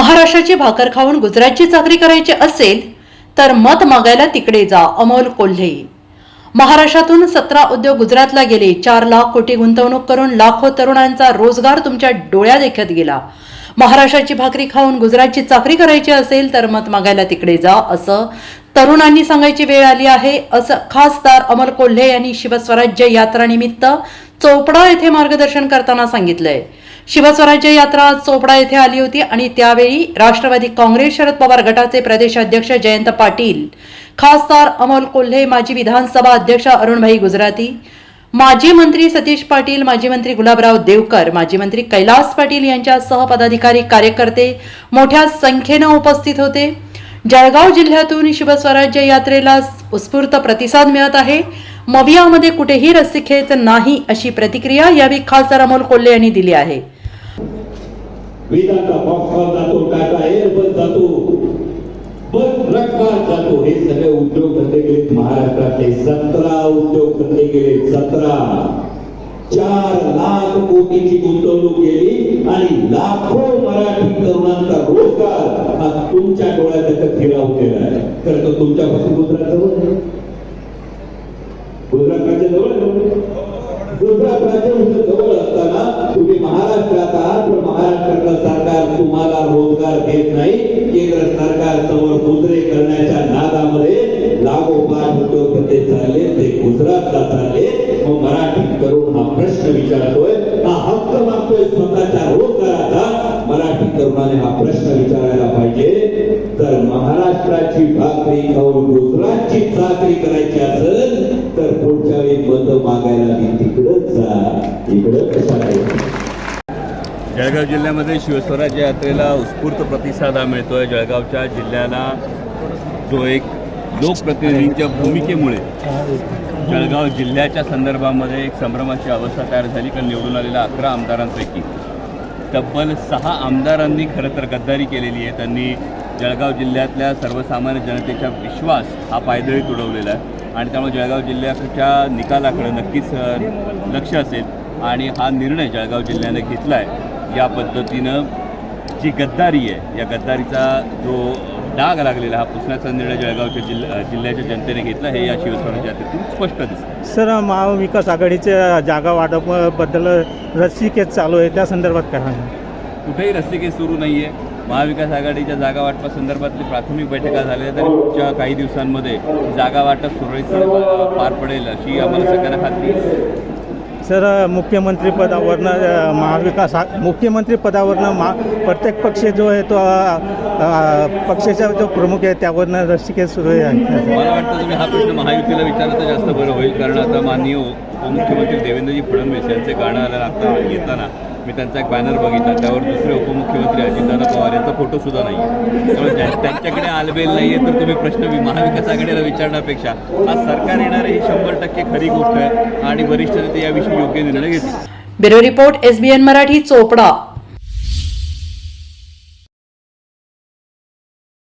महाराष्ट्राची भाकर खाऊन गुजरातची चाकरी करायची असेल तर मत मागायला तिकडे जा अमोल कोल्हे. महाराष्ट्रातून सतरा उद्योग गुजरातला गेले चार लाख कोटी गुंतवणूक करून लाखो तरुणांचा रोजगार तुमच्या डोळ्या देखत गेला. महाराष्ट्राची भाकरी खाऊन गुजरातची चाकरी करायची असेल तर मत मागायला तिकडे जा असं तरुणांनी सांगायची वेळ आली आहे असं खासदार अमोल कोल्हे यांनी शिवस्वराज्य यात्रानिमित्त चोपडा येथे मार्गदर्शन करताना सांगितलंय. शिवस्वराज्य यात्रा आज चोपडा येथे आली होती आणि त्यावेळी राष्ट्रवादी काँग्रेस शरद पवार गटाचे प्रदेशाध्यक्ष जयंत पाटील खासदार अमोल कोल्हे माजी विधानसभा अध्यक्ष अरुणभाई गुजराती माजी मंत्री सतीश पाटील माजी मंत्री गुलाबराव देवकर माजी मंत्री कैलास पाटील यांच्यासह पदाधिकारी कार्यकर्ते मोठ्या संख्येनं उपस्थित होते. जळगाव जिल्ह्यातून शिवस्वराज्य यात्रेला उत्स्फूर्त प्रतिसाद मिळत आहे. मवियामध्ये कुठेही रस्सी खेच नाही अशी प्रतिक्रिया यावेळी खासदार अमोल कोल्हे यांनी दिली आहे. वेदांचा फॉक्सकॉल जातो टाटा एअरबस जातो. बस ट्रककार जातो. हे सगळे उद्योग धंदे गेलेत महाराष्ट्रातले. सतरा उद्योग धंदे गेले सतरा. चार लाख कोटीची गुंतवणूक केली आणि लाखो मराठी तरुणांचा रोजगार हा तुमच्या डोळ्यात फिरावलेला आहे तर तो तुमच्यापासून गुजरात जवळ तुम्हाला रोजगार देत नाही केंद्र सरकार समोर दुसरे करण्याच्या नादामध्ये लागोपाठ उद्योगपती चालले ते गुजरातला चालले. मग मराठी करून हा प्रश्न विचारतोय हा हक्क मागतोय स्वतःच्या रोजगाराचा. मराठी तरुणाने हा प्रश्न विचारायला पाहिजे. तर महाराष्ट्राची भाकरी खाऊन गुजरातची चाकरी करायची असेल तर पुढच्या वेळी मत मागायला मी तिकडच जा. इकडं कशाला जळगाव जिल्ह्यामध्ये शिवस्वराज्य यात्रेला उत्स्फूर्त प्रतिसाद हा आहे जळगावच्या जिल्ह्याला जो एक लोकप्रतिनिधींच्या भूमिकेमुळे जळगाव जिल्ह्याच्या संदर्भामध्ये एक संभ्रमाची अवस्था तयार झाली कारण निवडून आलेल्या अकरा आमदारांपैकी तब्बल सहा आमदारांनी खरं तर गद्दारी केलेली आहे. त्यांनी जळगाव जिल्ह्यातल्या सर्वसामान्य जनतेचा विश्वास हा पायदळी उडवलेला आहे. आणि त्यामुळे जळगाव जिल्ह्याच्या निकालाकडे नक्कीच लक्ष असेल. आणि हा निर्णय जळगाव जिल्ह्याने घेतला आहे या पद्धतीनं जी गद्दारी आहे या गद्दारीचा जो डाग लागलेला हा पुसण्याचा निर्णय जळगावच्या जिल्ह्या जिल्ह्याच्या जनतेने घेतला हे या शिवस्वराज्य यात्रेतून स्पष्ट दिसतं सर महाविकास आघाडीच्या जागा वाटपाबद्दल रस्सीकेस चालू आहे त्या संदर्भात काय कुठेही रस्तिकेस सुरू नाही आहे महाविकास आघाडीच्या जागा वाटपासंदर्भातली प्राथमिक बैठका झाल्या तरी पुढच्या काही दिवसांमध्ये जागा वाटप सुरळीतपणे पा- पार पडेल अशी आम्हाला सगळ्यांना खात्री सर मुख्यमंत्रीपदावरनं महाविकास आ मुख्यमंत्री पदावरनं मा प्रत्येक पक्ष जो आहे तो पक्षाचा जो प्रमुख आहे त्यावरनं रस्सीकेस सुरू आहे. मला वाटतं तुम्ही हा प्रश्न महायुतीला विचारला तर जास्त बरं होईल. कारण आता माननीय उपमुख्यमंत्री देवेंद्रजी फडणवीस यांचे गाणं आलं आता येताना. मी त्यांचा एक बॅनर बघितला. त्यावर दुसरे उपमुख्यमंत्री अजितदादा पवार यांचा फोटोसुद्धा नाही आहे त्यामुळे त्यांच्याकडे आलबेल नाही आहे तर तुम्ही प्रश्न महाविकासाकडे महाविकास आघाडीला विचारण्यापेक्षा. आज सरकार येणार ही शंभर टक्के खरी गोष्ट आहे. आणि वरिष्ठ नेते याविषयी योग्य निर्णय घेतील. Bureau report SBN Marathi Chopda.